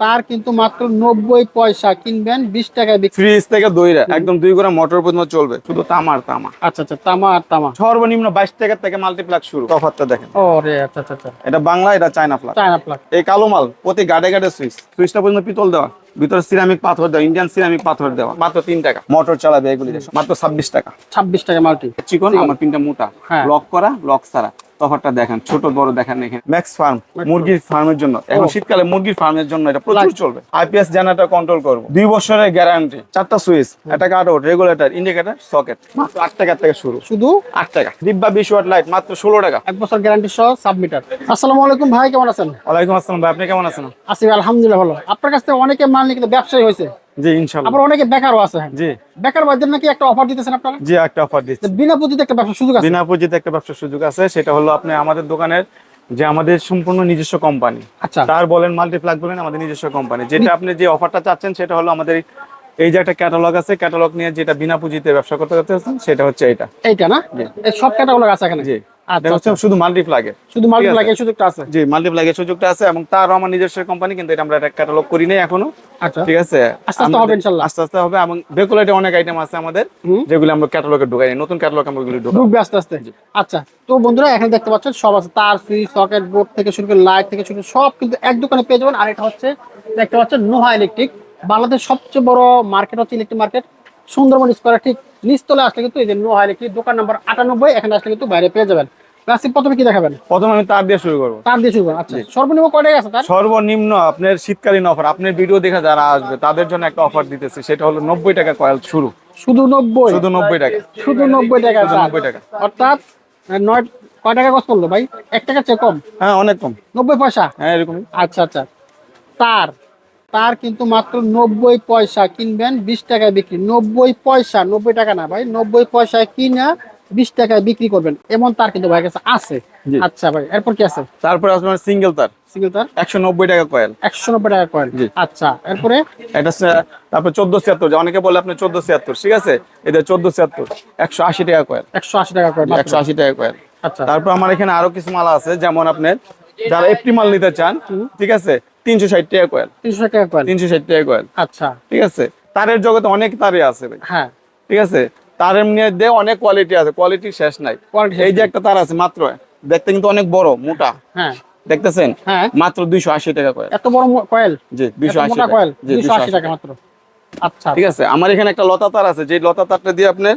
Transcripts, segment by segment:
তার কিন্তু মাত্র নব্বই পয়সা কিনবেন বিশ টাকায় ফ্রিজ থেকে দইরা একদম দুই গোড়া মোটর পর্যন্ত চলবে। শুধু তামার তামা আচ্ছা আচ্ছা তামা আর তামা সর্বনিম্ন বাইশ টাকা থেকে মাল্টিপ্লাক শুরু। তফাতটা দেখেন। ও রে আচ্ছা আচ্ছা আচ্ছা। এটা বাংলা এটা চায়না প্লাক চায়না প্লাগ এই কালো মাল প্রতি গাড়ে গাড়ে সুইচ। সুইচটা পর্যন্ত পিতল দেওয়া। ভিতরে সিরামিক পাথর দেওয়া ইন্ডিয়ান সিরামিক পাথর দেওয়া। মাত্র তিন টাকা। মোটর চালাবে এগুলি। মাত্র ছাব্বিশ টাকা। ছাব্বিশ টাকা মাল্টি চিকন আমার পিনটা মোটা। হ্যাঁ। লক করা লক ছাড়া। তফাতটা দেখেন ছোট বড় দেখেন এখানে। ম্যাক্স ফার্ম মুরগির ফার্মের জন্য। এখন শীতকালে মুরগির ফার্মের জন্য এটা প্রচুর চলবে। আইপিএস জেনারেটর কন্ট্রোল করব। দুই বছরের গ্যারান্টি চারটা সুইচ একটা কাটআউট রেগুলেটর ইন্ডিকেটর সকেট মাত্র আট টাকা থেকে শুরু। শুধু? আট টাকা। ডিব্বা বিশ ওয়াট লাইট মাত্র ষোলো টাকা। এক বছর গ্যারান্টি সহ সাবমিটার আসসালামু আলাইকুম ভাই কেমন আছেন? ওয়ালাইকুম আসসালাম ভাই আপনি কেমন আছেন? আসি আলহামদুলিল্লাহ ভালো। আপনার কাছ থেকে অনেকে মাল নিয়ে কিন্তু ব্যবসায়ী হয়েছে। জি ইনশাল্লাহ। আবার অনেকে বেকারও আছে হ্যাঁ। জি। বেকার ভাইদের নাকি একটা অফার দিতেছেন আপনারা? জি একটা অফার দিচ্ছি। বিনা পুঁজিতে একটা ব্যবসার সুযোগ আছে? বিনা পুঁজিতে একটা ব্যবসার সুযোগ আছে সেটা হলো আপনি আমাদের দোকানের যে আমাদের সম্পূর্ণ নিজস্ব কোম্পানি আচ্ছা। তার বলেন মাল্টিপ্লাক বলেন আমাদের নিজস্ব কোম্পানি যেটা আপনি যে অফারটা চাচ্ছেন সেটা হলো আমাদের এই যে একটা ক্যাটালগ আছে ক্যাটালগ নিয়ে যেটা বিনা পুঁজিতে ব্যবসা করতে করতেছেন সেটা হচ্ছে এটা। এইটা না? সব ক্যাটাগরি আছে এখানে? জি। আচ্ছা এটা হচ্ছে শুধু শুধু মাল্টি ঠিক সুযোগটা আছে? জি মাল্টিপ্লাগের সুযোগটা আছে এবং তারও আমার নিজস্ব কোম্পানি কিন্তু এটা আমরা একটা ক্যাটালগ করি নাই এখনও। আচ্ছা। ঠিক আছে? আস্তে আস্তে হবে আমাদের- আস্তে আস্তে হবে এবং বেকুলাইটে অনেক আইটেম আছে আমাদের যেগুলো আমরা ক্যাটালগে ঢুকাই নাই। নতুন ক্যাটালগ আমরা ওগুলো ঢুকাই। ঢুকবে আস্তে আস্তে? আচ্ছা তো বন্ধুরা এখানে দেখতে পাচ্ছেন সব আছে। তার সুইচ সকেট বোর্ড থেকে শুরু করে লাইট থেকে শুরু করে সব কিন্তু এক দোকানে পেয়ে যাবেন। আর এটা হচ্ছে দেখতে পাচ্ছেন নোহা ইলেকট্রিক বাংলাদেশ সবচেয়ে বড় মার্কেট হচ্ছে ইলেকট্রিক মার্কেট সুন্দরবন স্কোয়ার ঠিক নিচতলে আসলে কিন্তু এই যে নোহা ইলেকট্রিক দোকান নাম্বার আটানব্বই এখানে আসলে কিন্তু বাইরে পেয়ে যাবেন। প্রথমে কি দেখাবেন? প্রথমে আমি তার দিয়ে শুরু করব। তার দিয়ে শুরু করেন আচ্ছা। সর্বনিম্ন আছে তার? সর্বনিম্ন আপনার শীতকালীন অফার। আপনার ভিডিও দেখে যারা আসবে তাদের জন্য একটা অফার দিতেছি সেটা হলো নব্বই টাকা কয়েল শুরু। শুধু নব্বই? শুধু নব্বই টাকা। শুধু নব্বই টাকা শুধু 90 টাকা। অর্থাৎ নয় কয় টাকা কষ্ট করল ভাই? এক চেয়ে কম? হ্যাঁ অনেক কম। নব্বই পয়সা? হ্যাঁ এরকমই। আচ্ছা আচ্ছা। তার তার কিন্তু মাত্র নব্বই পয়সা কিনবেন বিশ টাকায় বিক্রি। নব্বই পয়সা নব্বই টাকা না ভাই নব্বই পয়সায় কিনা বিশ টাকায় বিক্রি করবেন। এমন তার কিন্তু ভাই কাছে আছে। আচ্ছা ভাই এরপর কি আছে? তারপরে আপনার সিঙ্গেল তার। সিঙ্গেল তার? একশো নব্বই টাকা কয়েল একশো নব্বই টাকা কয়েন জি। আচ্ছা এরপরে? এটা তারপর চোদ্দ ছিয়াত্তর অনেকে বলে আপনি চোদ্দ ছিয়াত্তর ঠিক আছে? এটা চোদ্দ ছিয়াত্তর একশো আশি টাকা কয়েল একশো আশি টাকা কয়েন একশো আশি টাকা কয়েল আচ্ছা। তারপর আমার এখানে আরও কিছু মাল আছে যেমন আপনার যারা একটি মাল নিতে চান ঠিক আছে? তিনশো ষাট টাকা কয়েল। তিনশো টাকা কয়েন তিনশো ষাট টাকা কয়েল। আচ্ছা। ঠিক আছে? তারের জগতে অনেক তারে আছে ভাই। হ্যাঁ। ঠিক আছে? তারের মধ্যে অনেক কোয়ালিটি আছে কোয়ালিটি শেষ নাই। এই যে একটা তার আছে মাত্র দেখতে কিন্তু অনেক বড় মোটা। হ্যাঁ। দেখতেছেন? হ্যাঁ। মাত্র দুইশো আশি টাকা করে এত বড় কয়েল? জি দুইশো আশি কয়েল? দুইশো আশি টাকা মাত্র। আচ্ছা। ঠিক আছে? আমার এখানে একটা লতা তার আছে যে লতা তারটা দিয়ে আপনার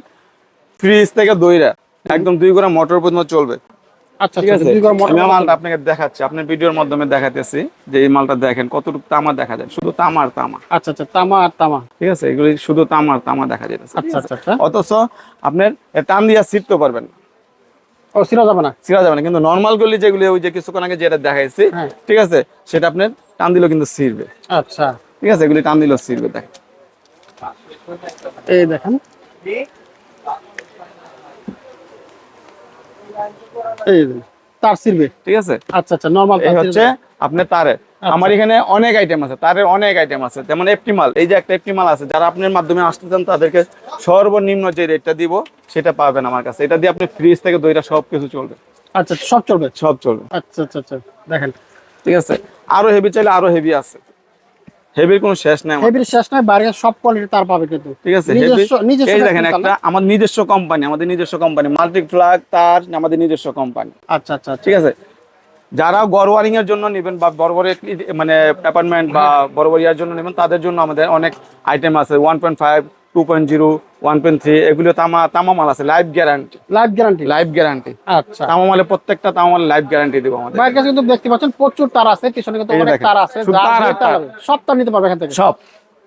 ফ্রিজ থেকে দইরা একদম দুই গোড়া মোটর পর্যন্ত চলবে। আচ্ছা ঠিক আচ্ছা আছে? দুই গড় মোটর আমি মালটা আপনাকে দেখাচ্ছি। আপনার ভিডিওর মাধ্যমে দেখাতেছি যে এই মালটা দেখেন কতটুকু তামা দেখা যায়। শুধু তামার তামা। আচ্ছা আচ্ছা তামা আর তামা। ঠিক আছে? এগুলি শুধু তামার তামা দেখা যেতেছে আচ্ছা আচ্ছা অথচ আপনার টান দিয়া পারবেন না। ও সিরা যাবে না? ছিঁড়া যাবে না। কিন্তু নর্মাল গুলি যেগুলি ওই যে কিছুক্ষণ আগে যেটা দেখাইছি হ্যাঁ। ঠিক আছে? সেটা আপনার টান দিলেও কিন্তু ছিঁড়বে। আচ্ছা। ঠিক আছে? এগুলি টান দিলেও ছিঁড়বে দেখ এই দেখেন। এই তার সিরবে। ঠিক আছে? আচ্ছা আচ্ছা নরমাল এই হচ্ছে আপনার তারে। আমার এখানে অনেক আইটেম আছে তারের অনেক আইটেম আছে। যেমন এফটি মাল এই যে একটা আছে যারা আপনার মাধ্যমে আসতে চান তাদেরকে সর্বনিম্ন যে রেটটা দিব সেটা পাবেন আমার কাছে। এটা দিয়ে আপনি ফ্রিজ থেকে দইটা সব কিছু চলবে। আচ্ছা সব চলবে? সব চলবে। আচ্ছা আচ্ছা আচ্ছা দেখেন। ঠিক আছে? আরও হেভি চাইলে আরও হেভি আছে। হেভির কোনো শেষ নাই হেভির শেষ নাই বাইরে সব কোয়ালিটি তার পাবে কিন্তু। ঠিক আছে এই দেখেন একটা আমাদের নিজস্ব কোম্পানি আমাদের নিজস্ব কোম্পানি মাল্টি প্লাগ তার আমাদের নিজস্ব কোম্পানি আচ্ছা আচ্ছা আচ্ছা। ঠিক আছে? যারা গড় ওয়ারিং এর জন্য নেবেন বা বড় বড় মানে অ্যাপার্টমেন্ট বা বড় বড় ইয়ার জন্য নেবেন তাদের জন্য আমাদের অনেক আইটেম আছে। One point five two point zero one point three এগুলো তামা তামা মাল আছে life guarantee life guarantee life guarantee আচ্ছা। তামা প্রত্যেকটা তামা মালে লাইফ গ্যারান্টি দেবো আমাদের। বাইরের কাছে কিন্তু দেখতে পাচ্ছেন প্রচুর তার আছে পিছনে কিন্তু অনেক তার আছে সব তার নিতে পারবে এখান থেকে। সব।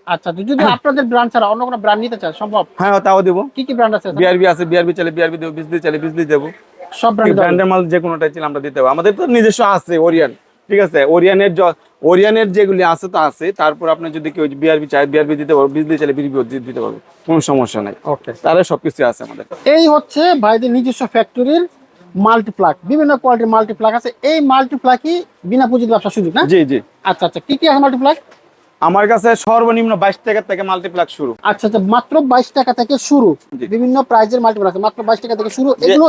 আচ্ছা যদি আপনাদের ব্র্যান্ড ছাড়া অন্য কোনো ব্র্যান্ড নিতে চান সম্ভব? হ্যাঁ তাও দেবো। কি কি ব্র্যান্ড আছে? বিআরবি আছে বিআরবি চাইলে বিআরবি দেবো বিজলি চাইলে বিজলি দেবো। সব ব্র্যান্ড ব্র্যান্ডের মাল যে কোনোটাই ছিল আমরা দিতে পারব। আমাদের তো নিজস্ব আছে ওরিয়ান ঠিক আছে ওরিয়ানের ওরিয়ানের যেগুলি আছে তো আছে তারপর আপনি যদি কেউ বিআরবি চাই বিআরবি দিতে পারব বিজলি চাইলে বিজলি দিতে পারব কোনো সমস্যা নাই। ওকে তাহলে সবকিছু আছে আমাদের। এই হচ্ছে ভাইদের নিজস্ব ফ্যাক্টরির মাল্টিপ্লাক বিভিন্ন কোয়ালিটির মাল্টিপ্লাক আছে। এই মাল্টিপ্লাকই বিনা পুঁজির ব্যবসা সুযোগ না? জি জি। আচ্ছা আচ্ছা কি কি আছে মাল্টিপ্লাক আমার কাছে সর্বনিম্ন বাইশ টাকা থেকে মাল্টিপ্লাক শুরু। আচ্ছা আচ্ছা মাত্র বাইশ টাকা থেকে শুরু। বিভিন্ন প্রাইজের মাল্টিপ্লাক মাত্র বাইশ টাকা থেকে শুরু। এগুলো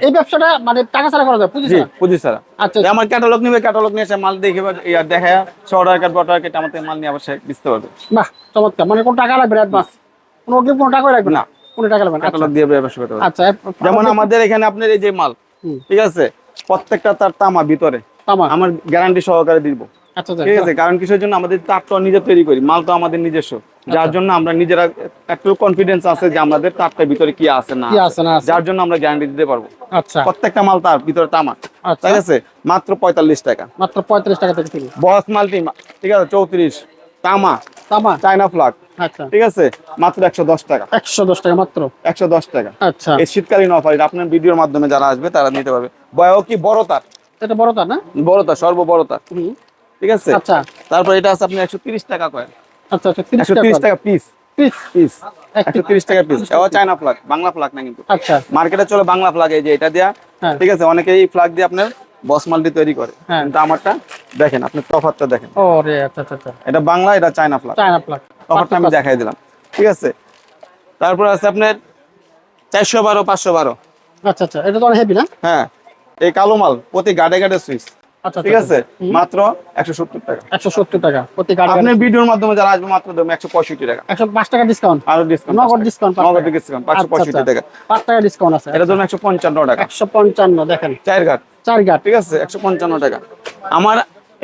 এই- ব্যবসাটা মানে টাকা ছাড়া করা যায় পুঁজি ছাড়া? পুঁজি ছাড়া। আচ্ছা আমার ক্যাটালগ নিবে ক্যাটালগ নিয়ে এসে মাল দেখে ইয়া দেখা বড় থেকে মাল নিয়ে আবার সে পারবে। বাহ চমৎকার। মানে কোনো টাকা লাগবে অ্যাডভান্স কোনো অগ্রিম কোনো টাকা লাগবে না। কোনো টাকা লাগবে না। ক্যাটালগ দিয়ে ব্যবসা করতে আচ্ছা আচ্ছা। যেমন আমাদের এখানে আপনার এই যে মাল ঠিক আছে? প্রত্যেকটা তার তামা ভিতরে। তামা। আমার গ্যারান্টি সহকারে দিব। আচ্ছা আচ্ছা ঠিক আছে কারণ কিসের জন্য আমাদের তারটা নিজে তৈরি করি মাল তো আমাদের নিজস্ব। যার জন্য আমরা নিজেরা একটু কনফিডেন্স আছে যে আমাদের তারটার ভিতরে কি আছে না আছে। আছে না যার জন্য আমরা গ্যারান্টি দিতে পারব। আচ্ছা। প্রত্যেকটা মাল তার ভিতরে তামা আচ্ছা। ঠিক আছে? মাত্র পঁয়তাল্লিশ টাকা। মাত্র টাকা থেকে বস মাল্টি ঠিক আছে চৌত্রিশ। তামা। তামা। চায়না ফ্লাগ আচ্ছা। ঠিক আছে? মাত্র একশো দশ টাকা। একশো দশ টাকা মাত্র? একশো দশ টাকা। আচ্ছা। এই শীতকালীন অফার আপনার ভিডিওর মাধ্যমে যারা আসবে তারা নিতে পারবে। বয় কি বড় তার? এটা বড় তার না? বড় তার সর্ব বড় তার। ঠিক আছে? আচ্ছা। তারপর এটা আছে আপনি একশো তিরিশ টাকা কয়েন। আচ্ছা আচ্ছা তিরিশ একশো তিরিশ টাকা পিস পিস পিস এক একশো তিরিশ টাকা পিস এও চায়না ফ্লাগ বাংলা ফ্ল্যাগ না কিন্তু। আচ্ছা। মার্কেটে চলে বাংলা ফ্লাগ এই যে এটা দেয়া। হ্যাঁ। ঠিক আছে? অনেকে এই ফ্লাগ দিয়ে আপনার বস মাল্টি তৈরি করে। হ্যাঁ। কিন্তু আমারটা দেখেন আপনি তফাতটা দেখেন। ও রে আচ্ছা আচ্ছা আচ্ছা। এটা বাংলা এটা চায়না ফ্ল্যাগ চায়না প্লাগ তফাতটা আমি দেখাই দিলাম। ঠিক আছে? তারপর আছে আপনার চারশো বারো পাঁচশো বারো। আচ্ছা আচ্ছা। এটা তো অনেক হেভি না? হ্যাঁ। এই কালো মাল প্রতি গাড়ে গাড়ে সুইচ। ঠিক আছে? মাত্র একশো সত্তর টাকা। একশো সত্তর টাকা প্রতি গাড়ি আপনার ভিডিওর মাধ্যমে যারা আসবে মাত্র দেবো একশো পঁয়ষট্টি টাকা। একশো পাঁচ টাকা ডিসকাউন্ট আরও ডিসকাউন্ট নগদ ডিসকাউন্ট নগদ ডিসকাউন্ট পাঁচশো পঁয়ষট্টি টাকা। পাঁচ টাকা ডিসকাউন্ট আছে। এটা ধরুন একশো পঞ্চান্ন টাকা। একশো পঞ্চান্ন দেখেন। চার ঘাট চার গাট ঠিক আছে? একশো পঞ্চান্ন টাকা। আমার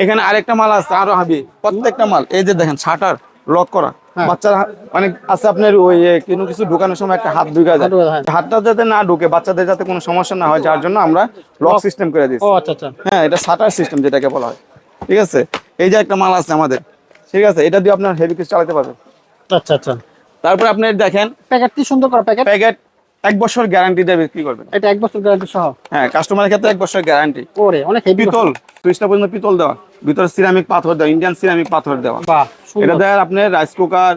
এখানে আরেকটা মাল আছে আরও হাবি। প্রত্যেকটা মাল এই যে দেখেন শাটার লক করা। বাচ্চার মানে আছে আপনার ওই কোনো কিছু ঢুকানোর সময় একটা হাত ঢুকা যায় যায়। হাতটা যাতে না ঢুকে বাচ্চাদের যাতে কোনো সমস্যা না হয় যার জন্য আমরা লক সিস্টেম করে দিচ্ছি আচ্ছা হ্যাঁ এটা শাটার সিস্টেম যেটাকে বলা হয়। ঠিক আছে? এই যে একটা মাল আছে আমাদের। ঠিক আছে? এটা দিয়ে আপনার হেভি কিছু চালাতে পারবেন। আচ্ছা আচ্ছা। তারপর আপনি দেখেন প্যাকেট কি সুন্দর করা প্যাকেট? প্যাকেট এক বছর গ্যারান্টি দিয়ে বিক্রি করবেন। এটা এক বছর গ্যারান্টি সহ? হ্যাঁ কাস্টমারের ক্ষেত্রে এক বছর গ্যারান্টি ওরে অনেক হেভি পিতল সুইচটা পর্যন্ত পিতল দেওয়া। ভিতরে সিরামিক পাথর দেওয়া ইন্ডিয়ান সিরামিক পাথর দেওয়া। বাহ এটা দেয় আপনার রাইস কুকার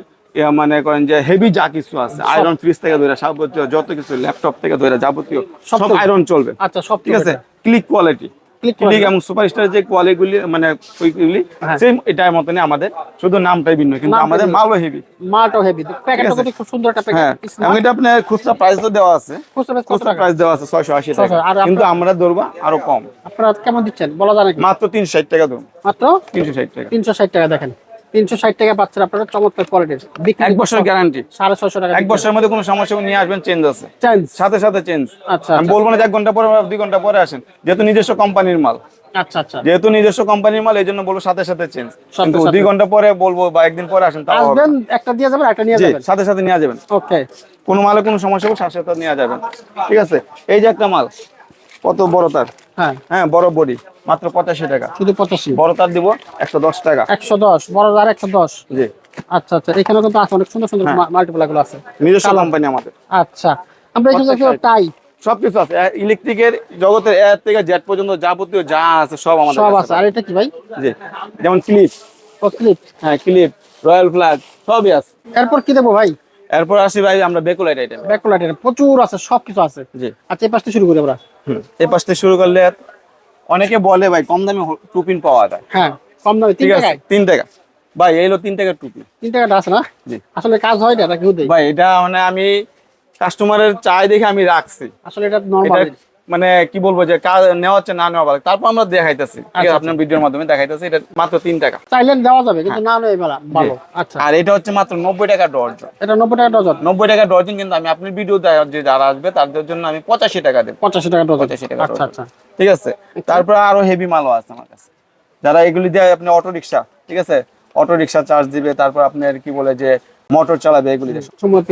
মানে করেন যে হেভি যা কিছু আছে আয়রন ফ্রিজ থেকে ধরে যাবতীয় যত কিছু ল্যাপটপ থেকে ধরে যাবতীয় সব। আয়রন চলবে। আচ্ছা সব ঠিক আছে? ক্লিক কোয়ালিটি ক্লিক এবং সুপারস্টার যে কোয়ালিগুলি মানে ওইগুলি হ্যাঁ। সেম এটার মতনই আমাদের। শুধু নামটাই ভিন্ন কিন্তু আমাদের মালও হেভি হেভি প্যাকেটটা। খুব সুন্দর একটা হ্যাঁ প্যাকেট এবং এটা আপনার খুচরা প্রাইস তো দেওয়া আছে। খুচরা টাকা? প্রাইস দেওয়া আছে ছয়শো আশি টাকা। 680 আর আপনার- কিন্তু আমরা ধরবো আরও কম। আপনারা কেমন দিচ্ছেন? বলা যায় নাকি? মাত্র তিনশো ষাট টাকা ধরুন। মাত্র? তিনশো ষাট টাকা। তিনশো ষাট টাকা দেখেন। তিনশো ষাট টাকা পাচ্ছেন আপনারা চমৎকার কোয়ালিটির এক বছর গ্যারান্টি সাড়ে ছয়শো টাকা এক বছরের মধ্যে কোনো সমস্যা নিয়ে আসবেন চেঞ্জ আছে। চেঞ্জ সাথে সাথে চেঞ্জ আচ্ছা আমি বলব না যে এক ঘণ্টা পরে বা দুই ঘণ্টা পরে আসেন যেহেতু নিজস্ব কোম্পানির মাল। আচ্ছা আচ্ছা। যেহেতু নিজস্ব কোম্পানির মাল এই জন্য বলব সাথে সাথে চেঞ্জ কিন্তু দুই ঘণ্টা পরে বলব বা একদিন পরে আসেন তাও আসবেন একটা দিয়ে যাবেন একটা নিয়ে যাবেন। সাথে সাথে নিয়ে যাবেন। ওকে কোনো মালে কোনো সমস্যা হলে সাথে সাথে নিয়ে যাবেন। ঠিক আছে? এই যে একটা মাল কত বড় তার? হ্যাঁ। হ্যাঁ বড় বডি মাত্র পঁচাশি টাকা। শুধু পঁচাশি। বড় তার দিব একশো দশ টাকা। একশো দশ বড় আর একশো দশ। জি। আচ্ছা আচ্ছা এখানে কিন্তু আছে অনেক সুন্দর সুন্দর হ্যাঁ। মাল্টিপ্লাই গুলো আছে। নিজস্ব কোম্পানি আমাদের। আচ্ছা আমরা এখানে টাই সবকিছু আছে ইলেকট্রিকের জগতের এর থেকে জেট পর্যন্ত যাবতীয় যা আছে সব আমাদের সব আছে। আর এটা কি ভাই? জি যেমন ক্লিপ ও ক্লিপ হ্যাঁ ক্লিপ রয়্যাল ফ্ল্যাগ সবই আছে। এরপর কি দেবো ভাই? এরপর আসি ভাই আমরা বেকুলাইট আইটেম বেকুলাইট আইটেম প্রচুর আছে সব কিছু আছে। জি। আচ্ছা এই পাশটা শুরু করি আমরা। এই পাশ থেকে শুরু করলে অনেকে বলে ভাই কম দামে টুপিন পাওয়া যায়। হ্যাঁ কম দামে তিন টাকা আছে তিন টাকা। ভাই এই হলো তিন টাকা টুপি। তিন টাকাটা আছে না? জি। আসলে কাজ হয় না নাকি হুদেই ভাই এটা মানে আমি কাস্টমারের চাই দেখে আমি রাখছি। আসলে এটা নর্মাল মানে কি বলব যে কাজ নেওয়া হচ্ছে না নেওয়া ভালো। তারপর আমরা দেখাইতেছি। আচ্ছা, আপনার ভিডিওর মাধ্যমে দেখাইতেছি এটা মাত্র তিন টাকা। চাইলেন দেওয়া যাবে কিন্তু না নয় বেলা ভালো আচ্ছা। আর এটা হচ্ছে মাত্র নব্বই টাকা ডর্জন এটা নব্বই টাকা ডজন। নব্বই টাকা ডর্জন কিন্তু আমি আপনার ভিডিও যে যারা আসবে তাদের জন্য আমি পঁচাশি টাকা দেবো। পঁচাশি টাকা ডজন। পঁচাশি টাকা আচ্ছা আচ্ছা। ঠিক আছে? তারপর আরও হেভি মালও আছে আমার কাছে। যারা এগুলি দেয় আপনি অটো রিক্সা ঠিক আছে? অটো রিক্সা চার্জ দিবে তারপর আপনার কি বলে যে মোটর চালাবে এগুলি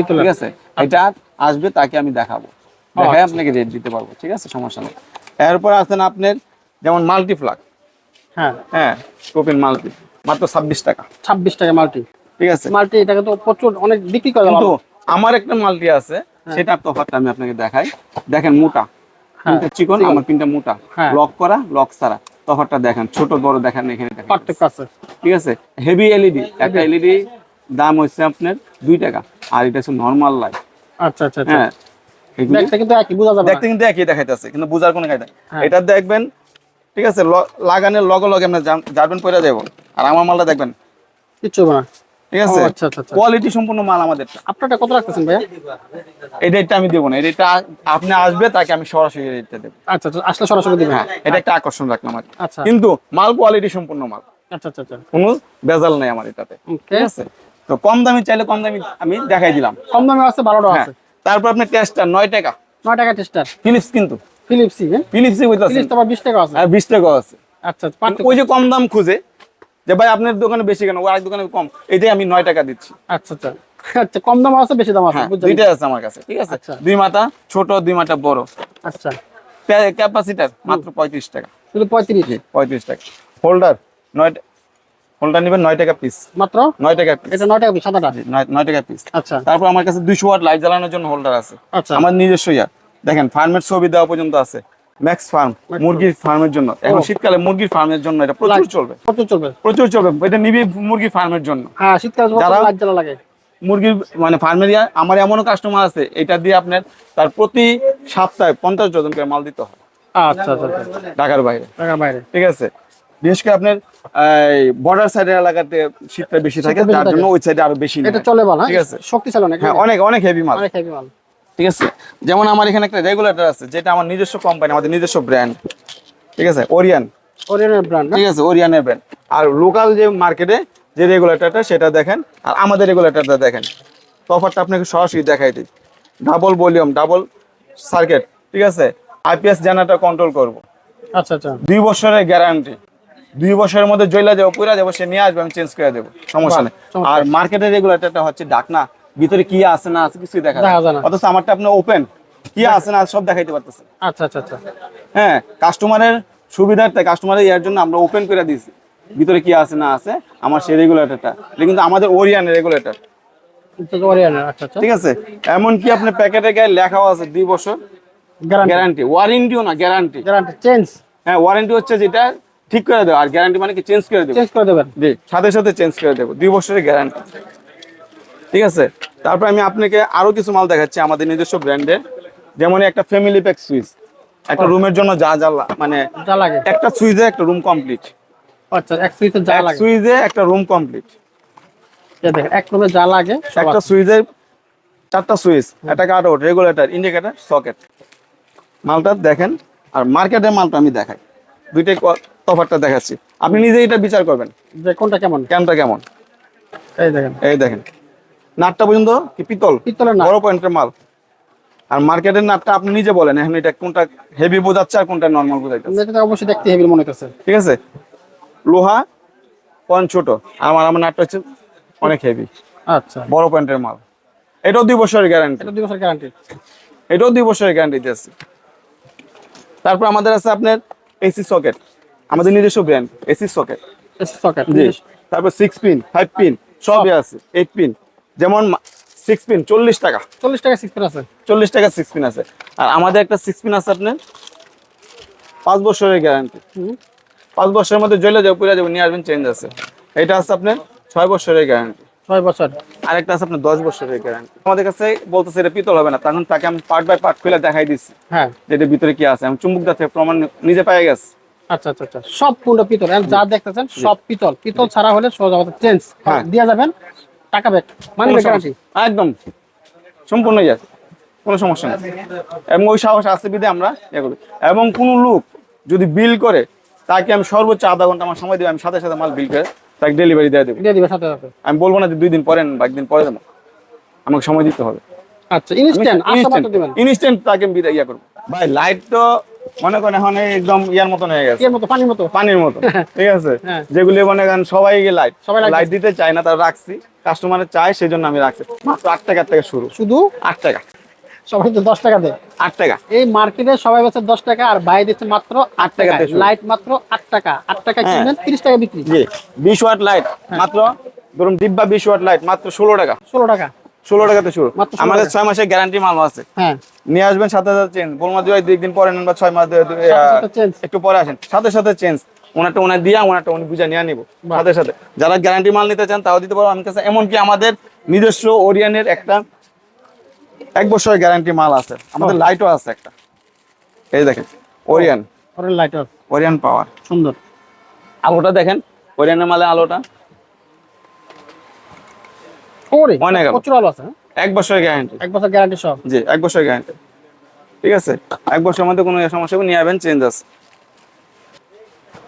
ঠিক আছে? এটা আসবে তাকে আমি দেখাবো। দেখাই আপনাকে রেট দিতে পারব ঠিক আছে? সমস্যা নেই। এরপর আছেন আপনার যেমন মাল্টি ফ্লাগ হ্যাঁ হ্যাঁ মাল্টি মাত্র ছাব্বিশ টাকা। ছাব্বিশ টাকা মাল্টি ঠিক আছে? মাল্টি এটাকে তো প্রচুর অনেক বিক্রি করে কিন্তু আমার একটা মাল্টি আছে হ্যাঁ। সেটার তফাৎটা আমি আপনাকে দেখাই। দেখেন মোটা। হ্যাঁ, পিনটা চিকন আমার পিনটা মোটা। হ্যাঁ। লক করা লক ছাড়া। তফাৎটা দেখেন ছোট বড় দেখেন এখানে দেখেন। পার্থক্য আছে। ঠিক আছে? হেভি এলইডি একটা এলইডি দাম হচ্ছে আপনার দুই টাকা। আর এটা হচ্ছে নর্মাল লাইট আচ্ছা আচ্ছা আচ্ছা। হ্যাঁ। কিন্তু একই বোঝা যাবে দেখতে কিন্তু একই দেখাইতেছে কিন্তু বুঝার কোনো কায়দা হ্যাঁ। এটা দেখবেন ঠিক আছে লাগানোর লগে লগে আপনার জারবেন পরে যাব আর আমার মালটা দেখবেন। কিচ্ছু হবে না। ঠিক আছে? আচ্ছা, আচ্ছা, আচ্ছা। কোয়ালিটি সম্পূর্ণ মাল আমাদের আপনারটা কত রাখতেছেন ভাইয়া? এই রেটটা আমি দেবো না। এই রেটটা আপনি আসবে তাকে আমি সরাসরি রেটটা দেবো। আচ্ছা আচ্ছা আসলে সরাসরি দিবেন। হ্যাঁ এটা একটা আকর্ষণ রাখলাম আর আচ্ছা। কিন্তু মাল কোয়ালিটি সম্পূর্ণ মাল। আচ্ছা আচ্ছা আচ্ছা। কোনো বেজাল নেই আমার এটাতে। ঠিক আছে? তো কম দামি চাইলে কম দামি আমি দেখাই দিলাম। কম দামে আছে ভালোটা হ্যাঁ। আছে। তারপর আপনার টেস্টটা নয় টাকা। নয় টাকা টেস্টার ফিলিপস কিন্তু। ফিলিপসি হ্যাঁ? ফিলিপসই বুঝতেছেন তো বিশ টাকা আছে। আর বিশ টাকা আছে। আচ্ছা ওই যে কম দাম খুঁজে যে ভাই আপনার দোকানে বেশি কেন ওই দোকানে কম এটাই আমি নয় টাকা দিচ্ছি। আচ্ছা আচ্ছা। আচ্ছা কম দাম আছে বেশি দাম আছে হ্যাঁ দুইটাই আছে আমার কাছে ঠিক আছে? আচ্ছা। দুই মাথা ছোট দুই মাথা বড়। আচ্ছা। ক্যাপাসিটার মাত্র পঁয়ত্রিশ টাকা। শুধু পঁয়ত্রিশ? পঁয়ত্রিশ টাকা। হোল্ডার নয় হোল্ডার নেবেন নয় টাকা পিস মাত্র? নয় টাকা পিস এটা নয় টাকা পিস, সাদাটা? নয় টাকা পিস আচ্ছা। তারপর আমার কাছে দুইশো ওয়াট লাইট জ্বালানোর জন্য হোল্ডার আছে। আচ্ছা। আমার নিজস্ব ইয়া। দেখেন ফার্মের ছবি দেওয়া পর্যন্ত আছে। ম্যাক্স ফার্ম মুরগির ফার্মের জন্য। এখন শীতকালে মুরগির ফার্মের জন্য এটা প্রচুর চলবে। প্রচুর চলবে। প্রচুর চলবে। এটা নিবি মুরগির ফার্মের জন্য। হ্যাঁ শীতকালে লাইট জ্বালা লাগে। মুরগির মানে ফার্মেরিয়া আমার এমনও কাস্টমার আছে এটা দিয়ে আপনার তার প্রতি সপ্তাহে পঞ্চাশ ডজন করে মাল দিতে হয়। আচ্ছা আচ্ছা আচ্ছা। ঢাকার বাইরে। টাকার বাইরে। ঠিক আছে? বিশেষ করে আপনার বর্ডার সাইডের এলাকাতে শীতটা বেশি থাকে তার। জন্য ওই সাইডে আরও বেশি এটা চলে ঠিক হ্যাঁ? আছে? শক্তিশালী অনেক হ্যাঁ অনেক অনেক হেভি মাল। অনেক হেভি মাল। ঠিক আছে? যেমন আমার এখানে একটা রেগুলেটর আছে যেটা আমার নিজস্ব কোম্পানি আমাদের নিজস্ব ব্র্যান্ড ঠিক আছে? ওরিয়ান ওরিয়নের ব্র্যান্ড ঠিক আছে ওরিয়ানের ব্র্যান্ড আর লোকাল যে মার্কেটে যে রেগুলেটরটা সেটা দেখেন আর আমাদের রেগুলেটরটা দেখেন। তফাৎটা আপনাকে সরাসরি দেখাই দিই। ডাবল ভলিউম ডাবল সার্কিট ঠিক আছে? আইপিএস জেনারেটর কন্ট্রোল করব। আচ্ছা আচ্ছা। দুই বছরের গ্যারান্টি দুই বছরের মধ্যে জয়লা যাব পুরা যাব সে নিয়ে আসবে আমি চেঞ্জ করে দেবো। সমস্যা নেই। আর মার্কেটের রেগুলেটরটা হচ্ছে ডাকনা ভিতরে কি আছে না আছে কিছুই দেখা যায়। অথচ আমারটা আপনার ওপেন কি আছে না সব দেখাইতে পারতেছে আচ্ছা আচ্ছা আচ্ছা। হ্যাঁ কাস্টমারের সুবিধার্থে কাস্টমারের ইয়ার জন্য আমরা ওপেন করে দিয়েছি। ভিতরে কি আছে না আছে আমার সেই রেগুলেটরটা এটা কিন্তু আমাদের ওরিয়ান রেগুলেটর ওরিয়নের আচ্ছা আচ্ছা। ঠিক আছে? এমন কি আপনার প্যাকেটের গায়ে লেখাও আছে দুই বছর। গ্যারান্টি গ্যারান্টি ওয়ারেন্টিও না গ্যারান্টি গ্যারান্টি চেঞ্জ হ্যাঁ ওয়ারেন্টি হচ্ছে যেটা ঠিক করে দেবো আর গ্যারান্টি মানে কি চেঞ্জ করে দেবো? চেঞ্জ করে দেবেন। জি সাথে সাথে চেঞ্জ করে দেবো দুই বছরের গ্যারান্টি ঠিক আছে? তারপর আমি আপনাকে আরও কিছু মাল দেখাচ্ছি আমাদের নিজস্ব ব্র্যান্ডের যেমন একটা ফ্যামিলি প্যাক সুইচ একটা রুমের জন্য যা যা মানে যা লাগে। একটা সুইচে একটা রুম কমপ্লিট আচ্ছা এক সুইচে যা এক লাগে। সুইচে একটা রুম কমপ্লিট দেখেন এক রুমে যা লাগে একটা। সুইচে চারটা সুইচ একটা কাটআউট রেগুলেটর ইন্ডিকেটর সকেট মালটা দেখেন আর মার্কেটের মালটা আমি দেখাই। দুইটাই তফাৎটা দেখাচ্ছি। আপনি নিজে এটা বিচার করবেন। যে কোনটা কেমন? ক্যামটা কেমন? এই দেখেন। এই দেখেন। নাটটা পর্যন্ত কি পিতল? পিতলের নাট। বড় পয়েন্টের মাল। আর মার্কেটের নাটটা আপনি নিজে বলেন এখন এটা কোনটা হেভি বোঝাচ্ছে আর কোনটা নর্মাল বোঝাইতেছে। এটা অবশ্যই দেখতে হেভি মনে হইতেছে ঠিক আছে? লোহা পয়েন্ট ছোট। আমার আমার নাটটা হচ্ছে অনেক হেভি আচ্ছা। বড় পয়েন্টের মাল। এটাও দুই বছরের গ্যারান্টি এটা দুই বছর গ্যারান্টি এটাও দুই বছরের গ্যারান্টি দিয়েছে তারপর আমাদের আছে আপনার এসি সকেট আমাদের নিজস্ব brand AC socket AC socket জি। তারপর সিক্স পিন ফাইভ পিন সবই আছে এইট পিন যেমন সিক্স পিন চল্লিশ টাকা। চল্লিশ টাকা সিক্স আছে। চল্লিশ টাকা সিক্স পিন আছে। আর আমাদের একটা সিক্স পিন আছে আপনার পাঁচ বছরের গ্যারান্টি। পাঁচ বছরের মধ্যে জ্বলে যাবে পুরা যাবে নিয়ে আসবেন চেঞ্জ আছে। এটা আছে আপনার ছয় বছরের গ্যারান্টি ছয় বছর। আর একটা আছে আপনার দশ বছরের গ্যারান্টি আমাদের কাছে বলতেছে এটা পিতল হবে না তখন তাকে আমি পার্ট বাই পার্ট খুলে দেখাই দিচ্ছি। হ্যাঁ। ভিতরে কি আছে আমি চুম্বুকটা থেকে প্রমাণ নিজে পাই গেছে। আচ্ছা আচ্ছা আচ্ছা। সব পূর্ণ পিতল যা দেখতেছেন সব পিতল। পিতল ছাড়া হলে সোজা কথা চেঞ্জ। দিয়ে যাবেন টাকা ব্যাক মানে গ্যারান্টি একদম। সম্পূর্ণ ইয়ে কোনো সমস্যা নেই। এবং ওই সাহস আছে বিধে আমরা ইয়ে করি। এবং কোনো লোক যদি বিল করে তাকে আমি সর্বোচ্চ আধা ঘণ্টা আমার সময় দেবো আমি সাথে সাথে মাল বিল করে তাকে ডেলিভারি দিয়ে দেবো। দিয়ে দিবে সাথে সাথে। আমি বলব না যে দুই দিন পরে নেন বা একদিন পরে দেবো। আমাকে সময় দিতে হবে। আচ্ছা ইনস্ট্যান্ট দিবেন। ইনস্ট্যান্ট তাকে আমি বিদায় ইয়া করব। ভাই লাইট তো মনে করেন এখন একদম ইয়ার মতন হয়ে গেছে। এর মতো পানির মতো। পানির মতো ঠিক আছে? হ্যাঁ। যেগুলি মনে করেন সবাই লাইট সবাই লাইট দিতে চায় না তারা রাখছি। কাস্টমারের চায় সেই জন্য আমি রাখছি। মাত্র আট টাকার থেকে শুরু। শুধু? আট টাকা। সবাই তো দশ টাকা দেয়। আট টাকা। এই মার্কেটে সবাই বেচে দশ টাকা আর বাইরে দিচ্ছে মাত্র আট টাকা লাইট মাত্র আট টাকা। আট টাকা হ্যাঁ। কিনবেন তিরিশ টাকা বিক্রি। বিশ ওয়াট লাইট মাত্র। ধরুন ডিব্বা বিশ ওয়াট লাইট মাত্র ষোলো টাকা। ষোলো টাকা। ষোলো টাকাতে শুরু। আমাদের ছয় মাসের গ্যারান্টি মাল আছে। হ্যাঁ। নিয়ে আসবেন সাথে সাথে চেঞ্জ বলমা দুই দুই দিন পরে নেন বা ছয় মাস। একটু পরে আসেন। সাথে সাথে চেঞ্জ ওনারটা ওনার দিয়া ওনারটা উনি বুঝা নিয়ে নিবো। সাথে সাথে। যারা গ্যারান্টি মাল নিতে চান তাও দিতে পারব আমার কাছে এমনকি আমাদের নিজস্ব ওরিয়ানের একটা এক বছরের গ্যারান্টি মাল আছে। আমাদের লাইটও আছে একটা। এই দেখেন ওরিয়ান। ওরের লাইট ওরিয়ান পাওয়ার সুন্দর। আলোটা দেখেন ওরিয়ানের মালে আলোটা। ফোরে অনেক প্রচুর আলো আছে হ্যাঁ? এক বছরের গ্যারান্টি এক বছর গ্যারান্টি সব। জি এক বছরের গ্যারান্টি ঠিক আছে? এক বছরের মধ্যে কোনো সমস্যা নিয়ে যাবেন চেঞ্জ আছে।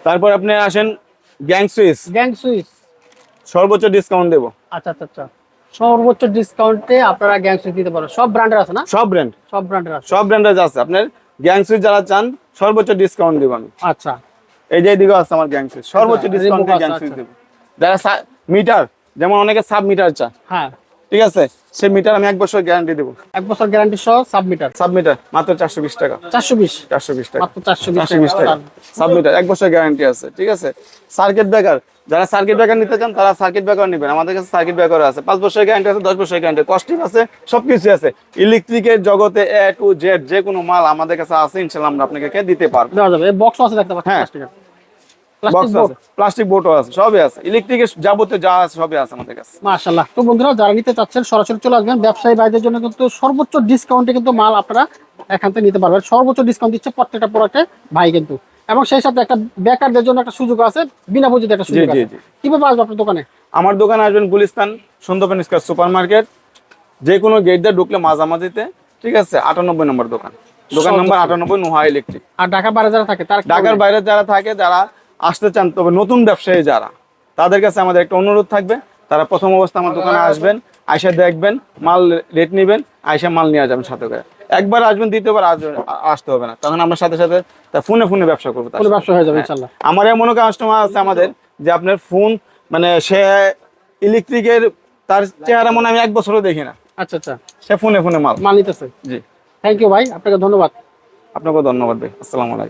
তারপর আপনি আসেন গ্যাং সুইচ গ্যাং সুইচ সর্বোচ্চ ডিসকাউন্ট দেবো। আচ্ছা আচ্ছা আচ্ছা। সর্বোচ্চ ডিসকাউন্টে আপনারা গ্যাং সুইচ দিতে পারেন সব ব্র্যান্ডের আছে না? সব ব্র্যান্ড সব ব্র্যান্ডের আছে। সব ব্র্যান্ডের আছে আপনার গ্যাং সুইচ যারা চান সর্বোচ্চ ডিসকাউন্ট দেবো আমি। আচ্ছা। এই যে এদিকে আছে আমার গ্যাং সুইচ সর্বোচ্চ ডিসকাউন্টে গ্যাং সুইচ। দেবো। যারা মিটার যেমন অনেকে সাব মিটার চান হ্যাঁ। ঠিক আছে? সেই মিটার আমি এক বছর গ্যারান্টি দেবো। এক বছর গ্যারান্টি সহ সাবমিটার। সাব মিটার মাত্র চারশো বিশ টাকা। চারশো বিশ? চারশো বিশ টাকা। মাত্র চারশো বিশ চারশো বিশ টাকা। সাবমিটার এক বছর গ্যারান্টি আছে ঠিক আছে? সার্কিট ব্রেকার যারা সার্কিট ব্রেকার নিতে চান তারা সার্কিট ব্রেকার নেবেন। আমাদের কাছে সার্কিট ব্রেকার আছে। পাঁচ বছরের গ্যারান্টি আছে দশ বছরের গ্যারান্টি। কস্টিং আছে সবকিছু আছে। ইলেকট্রিকের জগতে এ টু জেড যে কোনো মাল আমাদের কাছে আছে ইনশাল্লাহ আমরা আপনাকে দিতে পারব। বক্স আছে দেখতে পাচ্ছেন হ্যাঁ। প্লাস্টিক আছে। বোটও আছে সবই আছে। ইলেকট্রিকের যাবতীয় যা আছে সবই আছে আমাদের কাছে। তো বন্ধুরা যারা নিতে চাচ্ছেন সরাসরি চলে আসবেন। ব্যবসায়ী ভাইদের জন্য কিন্তু সর্বোচ্চ ডিসকাউন্টে কিন্তু মাল আপনারা এখান থেকে নিতে পারবেন। সর্বোচ্চ ডিসকাউন্ট দিচ্ছে প্রত্যেকটা প্রোডাক্টে ভাই কিন্তু। এবং সেই সাথে একটা বেকারদের জন্য একটা সুযোগ আছে বিনা পুঁজিতে একটা সুযোগ আছে। কীভাবে আসবে আপনার দোকানে? আমার দোকানে আসবেন Gulistan Sundarban square super market যে কোনো গেট দিয়ে ঢুকলে মাঝামাঝিতে ঠিক আছে? আটানব্বই নম্বর দোকান। দোকান নম্বর আটানব্বই নোহা ইলেকট্রিক আর ঢাকা বাইরে যারা থাকে তার ঢাকার বাইরে যারা থাকে যারা আসতে চান তবে নতুন ব্যবসায়ী যারা তাদের কাছে আমাদের একটা অনুরোধ থাকবে। তারা প্রথম অবস্থা আমার দোকানে আসবেন আইসা দেখবেন মাল রেট নেবেন আইসা মাল নিয়ে যাবেন সাথে করে। একবার আসবেন দ্বিতীয়বার আসতে হবে না তখন আমরা সাথে সাথে ফোনে ফোনে ব্যবসা করব ব্যবসা হয়ে যাবে ইনশাল্লাহ আমার এমন কাস্টমার আছে আমাদের যে আপনার ফোন মানে সে ইলেকট্রিকের তার চেহারা মনে আমি এক বছরও দেখি না। আচ্ছা আচ্ছা। সে ফোনে ফোনে মাল। মাল নিতেছে। জি। থ্যাংক ইউ ভাই আপনাকে ধন্যবাদ। আপনাকে ধন্যবাদ ভাই আসসালামু আলাইকুম।